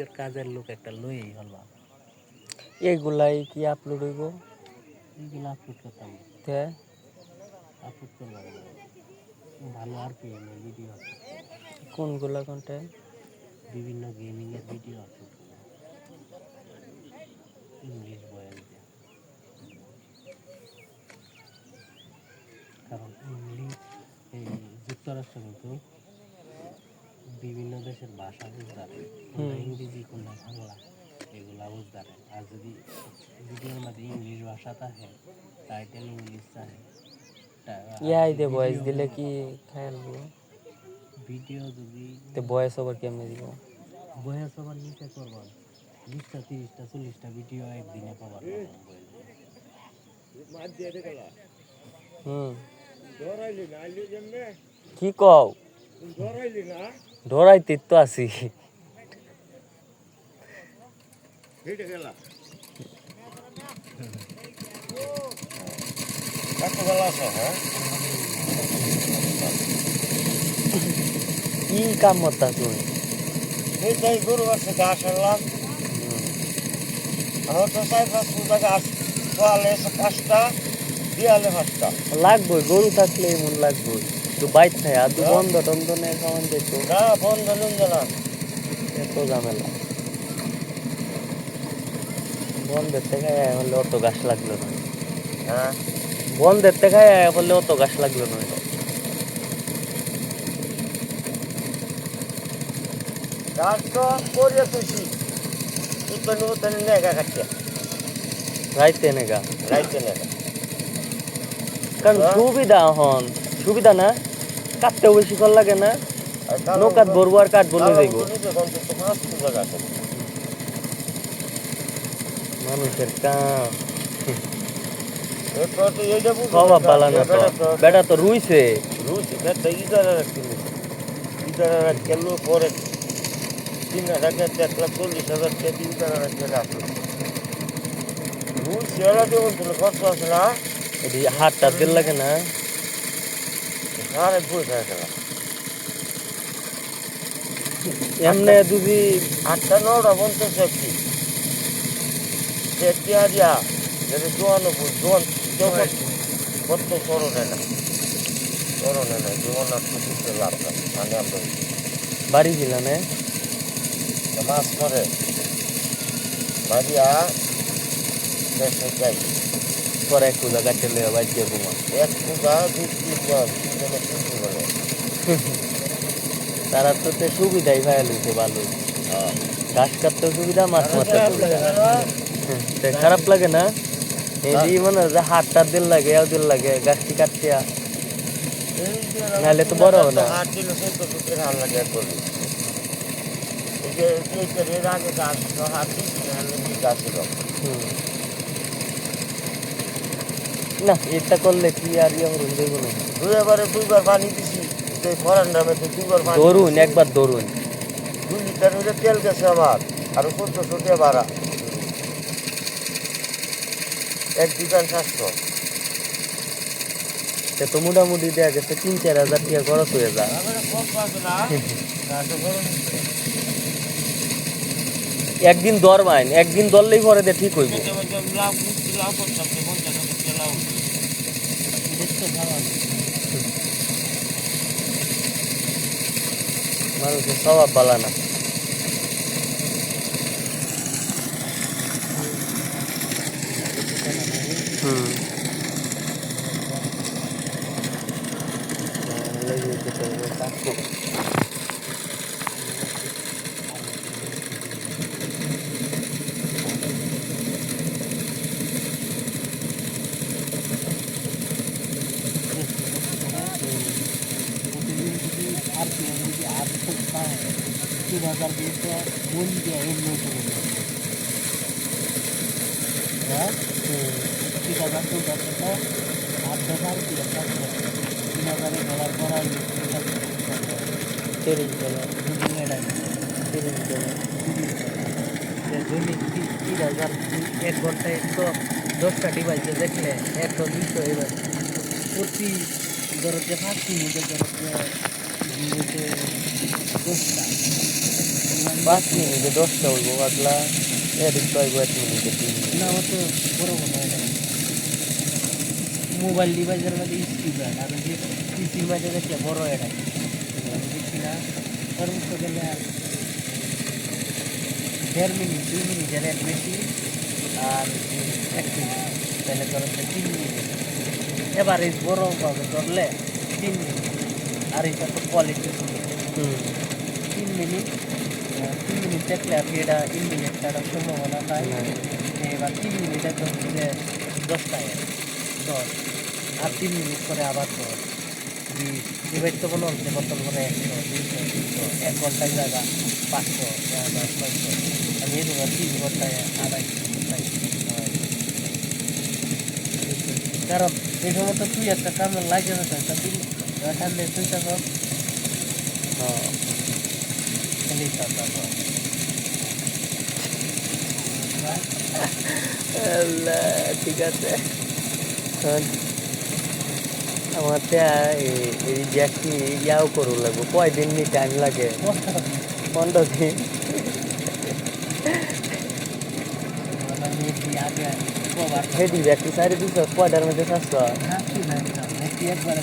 এর কাজের লোক একটা লইই হলবা এইগুলাই কি আপলোড হইব? এইগুলো আপলোড করতাম তে? আপলোড করব ভালো আর কি ভিডিও কোনগুলা কন্টেন্ট বিভিন্ন গেমিং এর ভিডিও আপলোড ইংলিশ দিয়ে। কারণ ইংলিশ এই যুক্তরাষ্ট্র কিন্তু বিভিন্ন দেশের ভাষা বুঝতে কোনটা ইংরেজি কোনটা বাংলা এগুলা বুঝতে আর যদি ভিডিওর মধ্যে ইংলিশ ভাষা থাকে টাইটেল ইংলিশ থাকে ইয়াই দে ভয়েস দিলে কি খেলব ভিডিও যদি তে ভয়েস ওভার কেমনে দিব? বয়স আবার নিচে করবার বিশটা তিরিশটা চল্লিশটা ভিডিও একদিনে পাবার হুম। কি কও? ধরাইতে তো আছি। কি কাম করতা তুমি? এইটাই গরু আছে ঘাস আনলাম। আমার তো চার পাঁচ ফুটা ঘাস পাঁচটা দিয়ালে পাঁচটা। লাগবই গরু থাকলে এমন লাগবই তো বাইর থাকে আর বন্ধ টন্ধ নেই খাওয়ান যেত না বন্ধ না। এত ঝামেলা। বন্ধের থেকে হলে অত গাছ লাগল না। হ্যাঁ? বন্ধের থেকে বললে অত গাছ লাগল না। রাইতে নেগা। রাইতে নেগা। কারণ হ্যাঁ। সুবিধা হন। সুবিধা না? কাটতেও বেশি কর লাগে না। নৌকাত বরবো আর কাঠ বলে যাইব। মানুষের কাম। না তো। বেটা তো রুইছে। বেটা ইদারা রাখছিল ইদারা রাখছিল পরে। তিন হাজার এক লাখ চল্লিশ হাজার টাকা ইদারা রাখতে রাখল রুচি এরা যে বলছিল কত আছে না। হাতটা দিল লাগে না। সাড়ে বই থাকলাম এমনি যদি আটটা নটা পঞ্চাশ একটি হাজিয়া যদি দোয়ানো দোয়ান কেউ কত করো না? করো না দোয়ান আর কিছু লাভ না মানে আমরা বাড়ি দিল না মাছ করে বাড়িয়া দেশে যাই। পরে একটু জায়গা চলে বাইর দিয়ে ঘুমা এক পূজা দুই তিন জন তিনজনে ছুটি বলে? তারা তো তে সুবিধাই ভাই লইছে ভালোই ঘাস কাটতে সুবিধা মাছ মারতে সুবিধা। তে খারাপ লাগে না? এই যে মনে হয় হাতটা দিল লাগে এও দিল লাগে গাছটি কাটতে নাহলে তো বড় হবে না। হাট দিল চোদ্দ ফুটের হাল লাগে করি এই যে এর আগে গাছ তো হাত কি গাছ হুম। না এটা করলে কি আর ইয়ে করুন দেখুন। দুইবারে দুইবার পানি দিছি ফরান দুইবার পানি ধরুন একবার ধরুন। দুই লিটার হইলে তেল গেছে আমার আর ফুটে ভাড়া এক দোকান স্বাস্থ্য। সে তো মোটামুটি দেয়া গেছে তিন চার হাজার টাকা খরচ হয়ে যায়। একদিন দর মাইন একদিন ধরলেই পরে দে ঠিক হইব। দেখতে ভালো লাগে। মানুষের স্বভাব ভালো না হুম লেগে যেতে হবে, কাটবো। প্রতিদিন যদি আর কি যদি আর খুব পায় তিন হাজার দুশো গুণ দিয়ে এমনি করে নেবে হ্যাঁ? হুম। তিন হাজার দুশো টাকা আট হাজার কি একটা তিন হাজারে ডলার করাই তিরিশ ডলার। দুদিন এলাই তিরিশ ডলার। দৈনিক তিন তিন হাজার এক ঘন্টায় একশো দশটা ডিভাইসে দেখলে একশো দুইশো এবার প্রতি ধরো যে পাঁচ মিনিটে ধরো যে মিনিটে দশটা। পাঁচ মিনিটে দশটা হইব পাতলা। এদিক পাইব এক মিনিটে তিন না আমার তো বড় কথা মোবাইল ডিভাইসের মধ্যে স্পিকার আর যে পিসির মাঝে দেখলে বড় এটা। দেখছি না। সর্বোচ্চ গেলে আর দেড় মিনিট দুই মিনিটের এক বেশি আর এক মিনিট। তাহলে ধরো তিন মিনিট। এবার এই বড় ভাবে ধরলে তিন মিনিট। আর এটা তো কোয়ালিটি তিন মিনিট। তিন মিনিট আর কি, এটা ইনমিনিট ছাড়ার সম্ভাবনা পায়। এবার তিন মিনিটে তো হচ্ছে দশটায়। দশ। আর তিন মিনিট পরে আবার দশ। বিশ এবার তো কোনো হচ্ছে বর্তমান করে একশো, দুইশো, তিনশো, এক ঘন্টায় জায়গা পাঁচশো ছয়শো। আমি এরকম তিন ঘন্টায় আড়াইশো। কারণ এই সময় তো তুই একটা কামে লাগে না তো একটা তুই তখন হ্যাঁ। ঠিক আছে আমার এই- জ্যাকটি ইয়াও করু লাগবো কয়দিন নি টাইম লাগে পনেরো দিন হেডি জ্যাকটি সারি দিছ কয়টার মধ্যে চারশো একবারে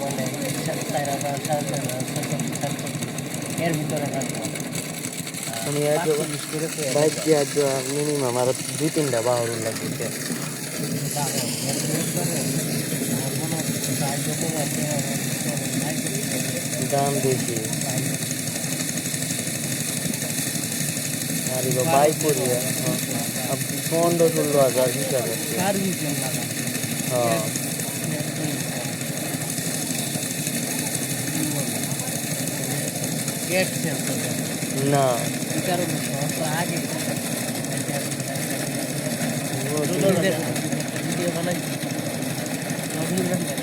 কমালে চার হাজার সাড়ে চার হাজার ছয়ষট্টি সাতষট্টি এর ভিতরে রাখব আমি বাইক দিয়ে মিনিমাম আর দুই তিনটা বাহরুন লাগছে দাম, মনে সাহায্য আর বাইক করি পনেরো ষোলো হাজার। হিসাবে হ্যাঁ। গেট সেন্সর না এই কারণে সমস্যা আগে ও ভিডিও